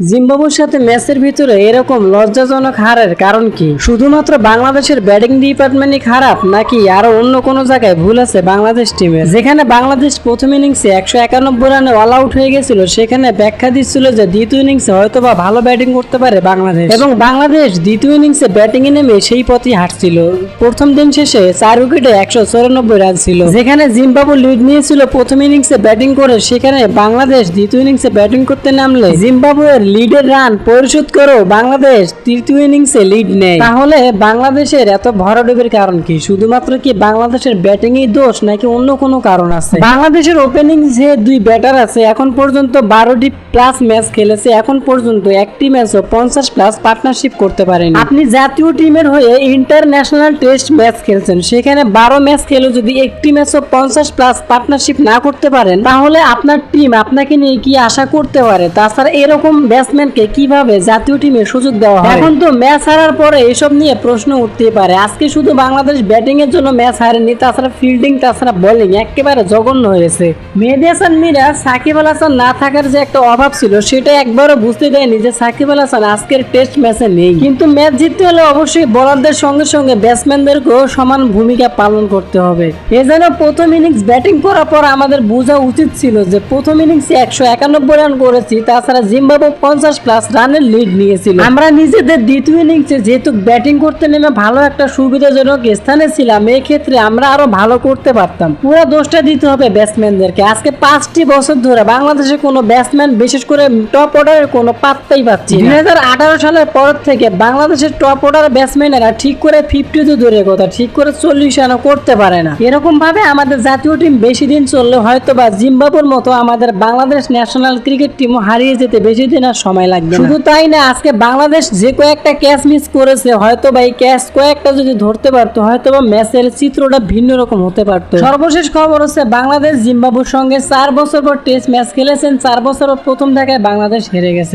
জিম্বাবুর সাথে ম্যাচের ভিতরে এরকম লজ্জাজনক হারের কারণ কি? শুধুমাত্র বাংলাদেশের ব্যাটিং ডিপার্টমেন্টই খারাপ, নাকি আরও অন্য কোনো জায়গায় ভুল আছে বাংলাদেশ টিমে যেখানে বাংলাদেশ প্রথম ইনিংসে একশো একানব্বই রানে অল আউট হয়ে গেছিল, সেখানে ব্যাখ্যা দিচ্ছিল যে দ্বিতীয় ইনিংসে হয়তো বা ভালো ব্যাটিং করতে পারে বাংলাদেশ। এবং বাংলাদেশ দ্বিতীয় ইনিংসে ব্যাটিং এ নেমে সেই পথই হাঁটছিল। প্রথম দিন শেষে চার উইকেটে একশো চৌরানব্বই রান ছিল। যেখানে জিম্বাবু লিড নিয়েছিল প্রথম ইনিংসে ব্যাটিং করে, সেখানে বাংলাদেশ দ্বিতীয় ইনিংসে ব্যাটিং করতে নামলে জিম্বাবুয়ের লিডের রান পরিশোধ করেও বাংলাদেশ তৃতীয় ইনিংসে লিড নেয় তাহলে বাংলাদেশের এত ভরাডুবির কারণ কি? শুধুমাত্র কি বাংলাদেশের ব্যাটিং এই দোষ নাকি অন্য কোনো কারণ আছে? বাংলাদেশের ওপেনিং যে দুই ব্যাটার আছে, এখন পর্যন্ত বারোটি প্লাস ম্যাচ খেলেছে, এখন পর্যন্ত একটি ম্যাচও পঞ্চাশ প্লাস পার্টনারশিপ করতে পারেনি। আপনি জাতীয় টিমের হয়ে ইন্টারন্যাশনাল টেস্ট ম্যাচ খেলছেন, সেখানে বারো ম্যাচ খেলেও যদি একটি ম্যাচও পঞ্চাশ প্লাস পার্টনারশিপ না করতে পারেন, তাহলে আপনার টিম আপনাকে নিয়ে কি আশা করতে পারে? তাছাড়া এরকম ব্যাটসম্যানকে কীভাবে জাতীয় টিমে সুযোগ দেওয়া হয়? এখন তো ম্যাচ হারার পরে এসব নিয়ে প্রশ্ন উঠতেই পারে। আজকে শুধু বাংলাদেশ ব্যাটিং এর জন্য ম্যাচ হারেনি, তাছাড়া ফিল্ডিং তাছাড়া বোলিং একেবারে জঘন্য হয়েছে মেহেদি হাসান মিরাজ সাকিব আল হাসান না থাকার যে একটা অভাব ছিল, সেটা একবারও বুঝতে দেয়নি যে সাকিব আল হাসান আজকের টেস্ট ম্যাচে নেই। কিন্তু ম্যাচ জিততে হলে অবশ্যই বোলারদের সঙ্গে সঙ্গে ব্যাটসম্যানদেরকেও সমান ভূমিকা পালন করতে হবে। এ যেন প্রথম ইনিংস ব্যাটিং করার পর আমাদের বোঝা উচিত ছিল যে প্রথম ইনিংসে একশো একানব্বই রান করেছি, তাছাড়া জিম্বাবু পঞ্চাশ প্লাস রানের লিড নিয়েছিল। আমরা নিজেদের দ্বিতীয় ইনিংসে যেহেতু ব্যাটিং করতে নেমে ভালো একটা সুবিধাজনক স্থানে ছিলাম এই ক্ষেত্রে আমরা আরও ভালো করতে পারতাম। পুরো দোষটা দিতে হবে ব্যাটসম্যানদেরকে আজকে পাঁচটি বছর ধরে বাংলাদেশে কোনো ব্যাটসম্যান বিশেষ করে টপ অর্ডারের কোনো পাত্তাই পাচ্ছি দুই হাজার আঠারো সালের পর থেকে বাংলাদেশের টপ অর্ডার ব্যাটসম্যানেরা ঠিক করে ফিফটি তো দূরের কথা ঠিক করে চল্লিশ রানও করতে পারে না। এরকম ভাবে আমাদের জাতীয় টিম বেশি দিন চললে হয়তো বা জিম্বাবুর মতো আমাদের বাংলাদেশ ন্যাশনাল ক্রিকেট টিমও হারিয়ে যেতে বেশি দিন আর সময় লাগবে। শুধু তাই না, আজকে বাংলাদেশ যে কয়েকটা ক্যাচ মিস করেছে, হয়তো বা এই ক্যাচ কয়েকটা যদি ধরতে পারতো, হয়তো বা ম্যাচের চিত্রটা ভিন্ন রকম হতে পারতো সর্বশেষ খবর হচ্ছে বাংলাদেশ জিম্বাবুর সঙ্গে চার বছর পর টেস্ট ম্যাচ খেলেছেন, চার বছর পর প্রথম দেখায় বাংলাদেশ হেরে গেছেন